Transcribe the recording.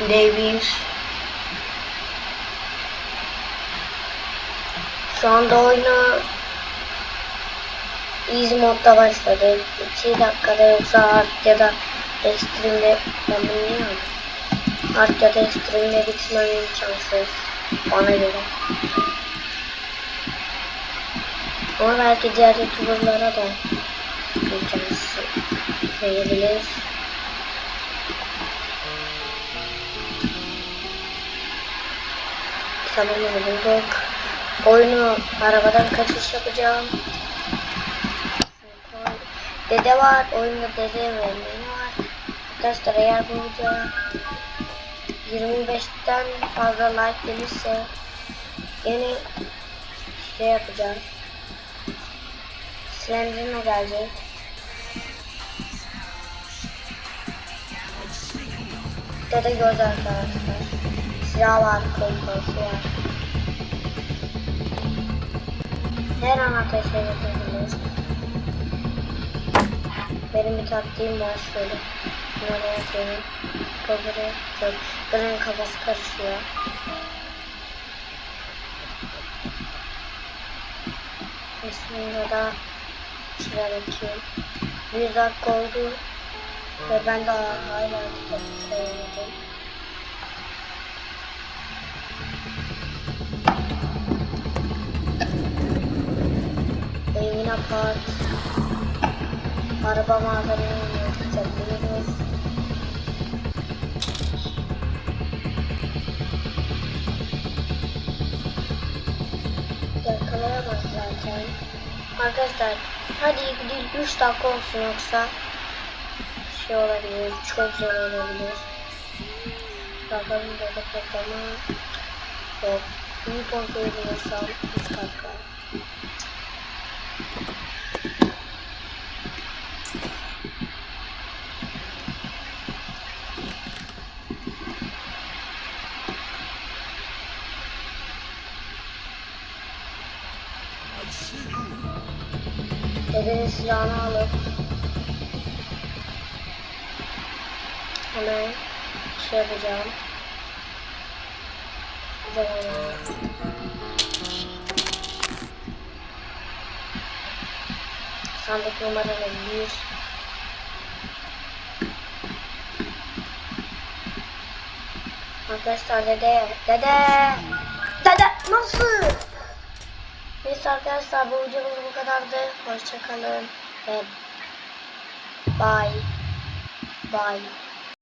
Davis. Şu anda oyunu easy modda başladı. 2 dakikada yoksa hard ya da extreme'de ben bunu niye aldım? Hard ya da extreme'de bitmem imkansız. Bana göre. Ama belki diğer youtuberlara da imkansız verebilir. Kitabımızı bulduk. Oyunu arabadan kaçış yapacağım. Dede var. Oyunda dede ve nene var. Arkadaşlar eğer bu video 25'ten fazla like gelirse yeni şey yapacağız. Slenderman gelecek. Dede göz arkadaşlar. Silah var, pompası. Her an ateş edebilir. Benim bir taktiğim var şöyle. Bunları yapıyorum. Kıvırı çok. Gırın kafası karışıyor. Aslında da şuraya bakayım. Bir dakika oldu. Ve ben daha hala kitap sayamadım. Apart. Araba malzemelerini yapacağız. Yakalayamaz zaten. Arkadaşlar hadi değil 3 dakika olsun yoksa şey olabilir, çok zor olabilir. Bakalım da patlama yok. Bir kontrol ediyorsam 3 dakika. Dedenin silahını alıp hemen şey yapacağım. Devam. Sandık numaralı bir. Arkadaşlar dede, dede, dede nasıl? Neyse arkadaşlar bu videomuz bu kadardı. Hoşçakalın ve bye. Bye.